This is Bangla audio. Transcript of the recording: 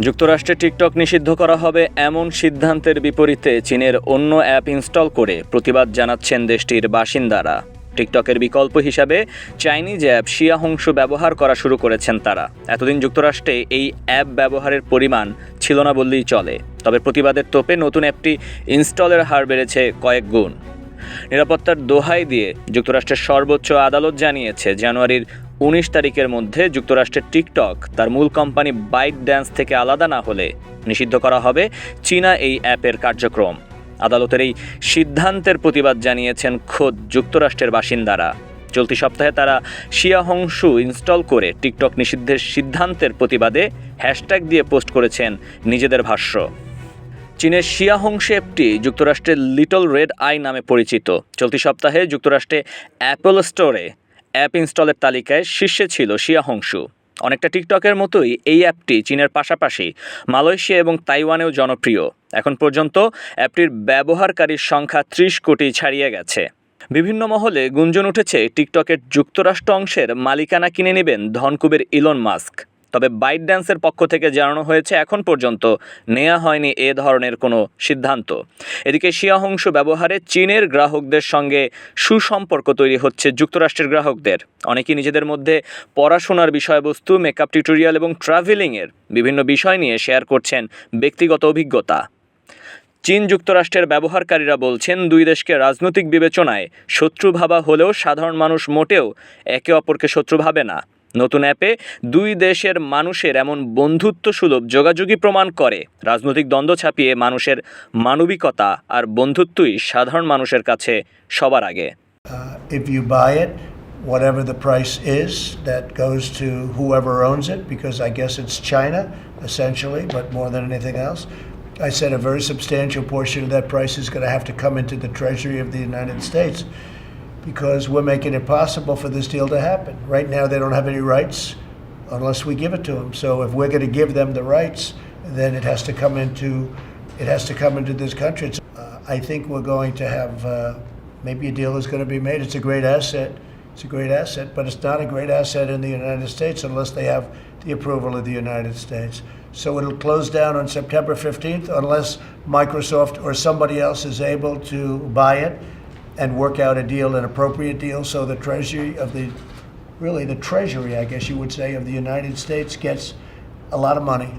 যুক্তরাষ্ট্রে টিকটক নিষিদ্ধ করা হবে এমন সিদ্ধান্তের বিপরীতে চীনের অন্য অ্যাপ ইনস্টল করে প্রতিবাদ জানাচ্ছেন দেশটির বাসিন্দারা। টিকটকের বিকল্প হিসাবে চাইনিজ অ্যাপ শিয়াহংস ব্যবহার করা শুরু করেছেন তারা। এতদিন যুক্তরাষ্ট্রে এই অ্যাপ ব্যবহারের পরিমাণ ছিল না বললেই চলে। তবে প্রতিবাদের তোপে নতুন অ্যাপটি ইনস্টলের হার বেড়েছে কয়েক গুণ। নিরাপত্তার দোহাই দিয়ে যুক্তরাষ্ট্রের সর্বোচ্চ আদালত জানিয়েছে, জানুয়ারির উনিশ তারিখের মধ্যে যুক্তরাষ্ট্রের টিকটক, তার মূল কোম্পানি বাইট ড্যান্স থেকে আলাদা না হলে নিষিদ্ধ করা হবে চীনা এই অ্যাপের কার্যক্রম। আদালতের এই সিদ্ধান্তের প্রতিবাদ জানিয়েছেন খোদ যুক্তরাষ্ট্রের বাসিন্দারা। চলতি সপ্তাহে তারা শিয়াহংশু ইনস্টল করে টিকটক নিষিদ্ধের সিদ্ধান্তের প্রতিবাদে হ্যাশট্যাগ দিয়ে পোস্ট করেছেন নিজেদের ভাষ্য। চীনের শিয়াহংশ অ্যাপটি যুক্তরাষ্ট্রের লিটল রেড আই নামে পরিচিত। চলতি সপ্তাহে যুক্তরাষ্ট্রে অ্যাপল স্টোরে অ্যাপ ইনস্টলের তালিকায় শীর্ষে ছিল শিয়াহংশু অনেকটা টিকটকের মতোই এই অ্যাপটি চীনের পাশাপাশি মালয়েশিয়া এবং তাইওয়ানেও জনপ্রিয়। এখন পর্যন্ত অ্যাপটির ব্যবহারকারীর সংখ্যা ত্রিশ কোটি ছাড়িয়ে গেছে। বিভিন্ন মহলে গুঞ্জন উঠেছে, টিকটকের যুক্তরাষ্ট্র অংশের মালিকানা কিনে নেবেন ধনকুবের ইলন মাস্ক। তবে বাইট ড্যান্সের পক্ষ থেকে জানানো হয়েছে, এখন পর্যন্ত নেওয়া হয়নি এ ধরনের কোনো সিদ্ধান্ত। এদিকে শিয়াহংশ ব্যবহারে চীনের গ্রাহকদের সঙ্গে সুসম্পর্ক তৈরি হচ্ছে যুক্তরাষ্ট্রের গ্রাহকদের। অনেকেই নিজেদের মধ্যে পড়াশোনার বিষয়বস্তু মেকআপ টিউটোরিয়াল এবং ট্রাভেলিংয়ের বিভিন্ন বিষয় নিয়ে শেয়ার করছেন ব্যক্তিগত অভিজ্ঞতা। চীন যুক্তরাষ্ট্রের ব্যবহারকারীরা বলছেন, দুই দেশকে রাজনৈতিক বিবেচনায় শত্রু ভাবা হলেও সাধারণ মানুষ মোটেও একে অপরকে শত্রু ভাবে না। নতুন অ্যাপে দুই দেশের মানুষের এমন বন্ধুত্ব সুলভ যোগাযোগই প্রমাণ করে রাজনৈতিক দ্বন্দ্ব ছাপিয়ে মানুষের মানবিকতা আর বন্ধুত্বই সাধারণ মানুষের কাছে সবার আগে Uh, if you buy it, whatever the price is, that goes to whoever owns it, because I guess it's China, essentially, but more than anything else. I said a very substantial portion of that price is going to have to come into the Treasury of the United States because we're making it possible for this deal to happen. Right now, they don't have any rights unless we give it to them. So if we're going to give them the rights, then it has to come into it has to come into this country. Uh, I think we're going to have uh, maybe a deal is going to be made. It's a great asset. It's a great asset, but it's not a great asset in the United States unless they have the approval of the United States. So it'll close down on September 15th unless Microsoft or somebody else is able to buy it and work out a deal, an appropriate deal, so the Treasury of the, really the Treasury, I guess you would say, of the United States gets a lot of money